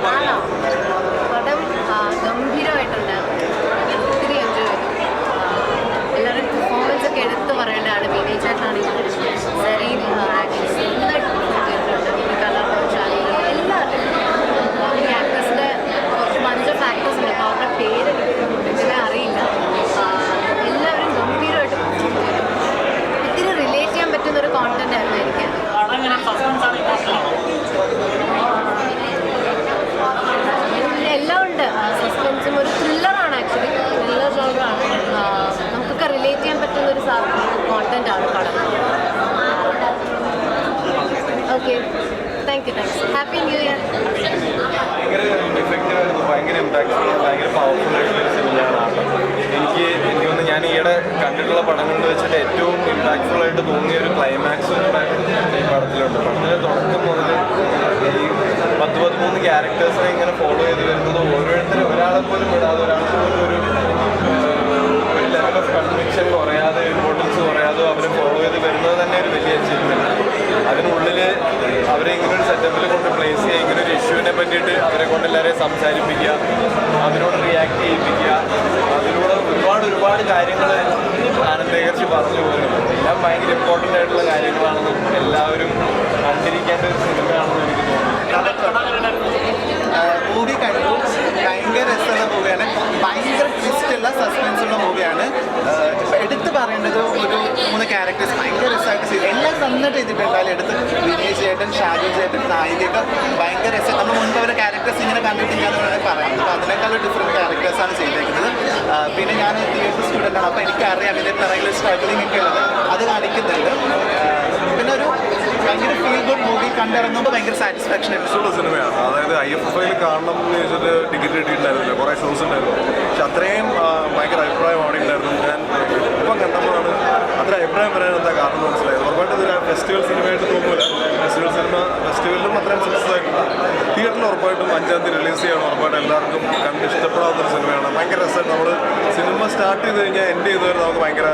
打扰 thank you thanks happy new year എനിക്ക് എനിക്ക് തോന്നുന്നു ഞാൻ ഈയിടെ കണ്ടിട്ടുള്ള പടങ്ങളിൽ വെച്ചിട്ട് ഏറ്റവും ഇമ്പാക്ട്ഫുൾ ആയിട്ട് തോന്നിയ ഒരു ക്ലൈമാക്സ് ഈ പടത്തിലുണ്ട്. പടത്തിന്റെ തുടക്കം മുതൽ ഈ പത്ത് പതിമൂന്ന് ക്യാരക്ടേഴ്സിനെ ഇങ്ങനെ ഫോളോ ചെയ്ത് വരുന്നത് ഓരോരുത്തരും ഒരാളെ പോലും ഒരു ഒരു ലെവൽ ഓഫ് കൺവിക്ഷൻ കുറയാതെ ഇമ്പോർട്ടൻസ് കുറയാതെ അവരെ ഫോളോ ചെയ്ത് വരുന്നത് തന്നെ ഒരു വലിയ അച്ചീവ്മെന്റ് അതിനുള്ളിൽ അവരെ ഇങ്ങനെ ഒരു സെറ്റപ്പിൽ കൊണ്ട് പ്ലേസ് ചെയ്യുക ഇങ്ങനെ ഒരു ഇഷ്യൂവിനെ പറ്റിയിട്ട് അവരെ കൊണ്ട് എല്ലാവരെയും സംസാരിപ്പിക്കുക അതിനോട് റിയാക്ട് ചെയ്യിപ്പിക്കുക. അതിലൂടെ ഒരുപാട് ഒരുപാട് കാര്യങ്ങൾ ആനന്ദേകർച്ച് പറഞ്ഞു പോകുന്നുണ്ട് എല്ലാം ഭയങ്കര ഇമ്പോർട്ടന്റ് ആയിട്ടുള്ള കാര്യങ്ങളാണെന്നും എല്ലാവരും കണ്ടിരിക്കേണ്ട ഒരു സിനിമയാണെന്ന് എനിക്ക് തോന്നുന്നു. ഭയങ്കര രസമുള്ള മൂവിയാണ്. ഭയങ്കര മൂവിയാണ്. എടുത്തു പറയേണ്ടത് ഒരു മൂന്ന് ക്യാരക്ടേഴ്സ് ഭയങ്കര എല്ലാം നന്നായിട്ട് ചെയ്തിട്ടുണ്ട്. അതിൽ എടുത്ത് വിനയ് ചേട്ടൻ ഷാജു ചേട്ടൻ നായികയൊക്കെ ഭയങ്കര രസം. നമ്മൾ മുൻപ് അവരുടെ ക്യാരക്ടേഴ്സ് ഇങ്ങനെ കണ്ടിട്ടില്ല എന്ന് വേണമെങ്കിൽ പറയാം. അപ്പോൾ അതിനേക്കാളും ഡിഫറെന്റ് ക്യാരക്ടേഴ്സാണ് ചെയ്തേക്കുന്നത്. പിന്നെ ഞാൻ തിയേറ്റർ സ്റ്റുഡന്റ് ആണ്. അപ്പോൾ എനിക്കറിയാം ഇതിന്റെ പിറകിൽ സ്ട്രഗ്ലിംഗ് ഒക്കെ ഉള്ളത്. അത് കാണിക്കുന്നുണ്ട്. പിന്നെ ഒരു ഭയങ്കര ഫീൽ ഗുഡ് മൂവി കണ്ടിറങ്ങുമ്പോൾ ഭയങ്കര സാറ്റിസ്ഫാക്ഷൻ എപ്പിസോഡ് സിനിമയാണ് അതായത് ഐ എഫ് ഐയിൽ കാണണം എന്ന് ചോദിച്ചിട്ട് ടിക്കറ്റ് കിട്ടിയിട്ടുണ്ടായിരുന്നില്ല. കുറേ ഷോസ് ഉണ്ടായിരുന്നു. പക്ഷെ അത്രയും ഭയങ്കര അഭിപ്രായം അവിടെ ഉണ്ടായിരുന്നു അഞ്ചാം തീയതി റിലീസ് ചെയ്യണം. ഉറപ്പായിട്ട് എല്ലാവർക്കും കണ്ട് ഇഷ്ടപ്പെടാത്തൊരു സിനിമയാണ്. ഭയങ്കര രസമായിട്ട് നമ്മൾ സിനിമ സ്റ്റാർട്ട് ചെയ്ത് കഴിഞ്ഞാൽ എന്റെ ചെയ്തവരെ നമുക്ക് ഭയങ്കര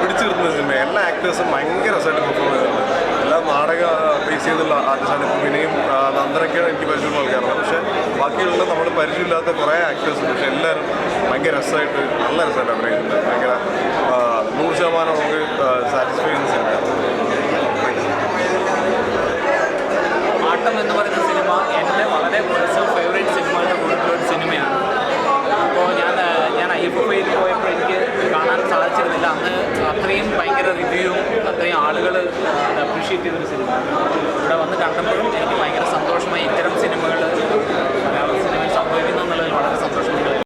പിടിച്ചു സിനിമ എല്ലാ ആക്ടേഴ്സും ഭയങ്കര രസമായിട്ട് പെർഫോം ചെയ്തിട്ടുണ്ട്. എല്ലാ നാടക ബേസ് ചെയ്തുള്ള ആർട്ടിസ്റ്റാണ് ഇപ്പോൾ വിനയും നന്ദനൊക്കെയാണ് എനിക്ക് പരിചയമുള്ള ആൾക്കാരാണ് പക്ഷേ ബാക്കിയുള്ള നമ്മൾ പരിചയമില്ലാത്ത കുറേ ആക്ടേഴ്സ് പക്ഷേ എല്ലാവരും ഭയങ്കര രസമായിട്ട് നല്ല രസമായിട്ട് അഭിനയിച്ചിട്ടുണ്ട്. ഭയങ്കര നൂറ് ശതമാനം നമുക്ക് സാറ്റിസ്ഫൈ അത്രയും ഭയങ്കര റിവ്യൂവും അത്രയും ആളുകൾ അപ്രീഷിയേറ്റ് ചെയ്തൊരു സിനിമ ഇവിടെ വന്ന് കണ്ടപ്പോഴും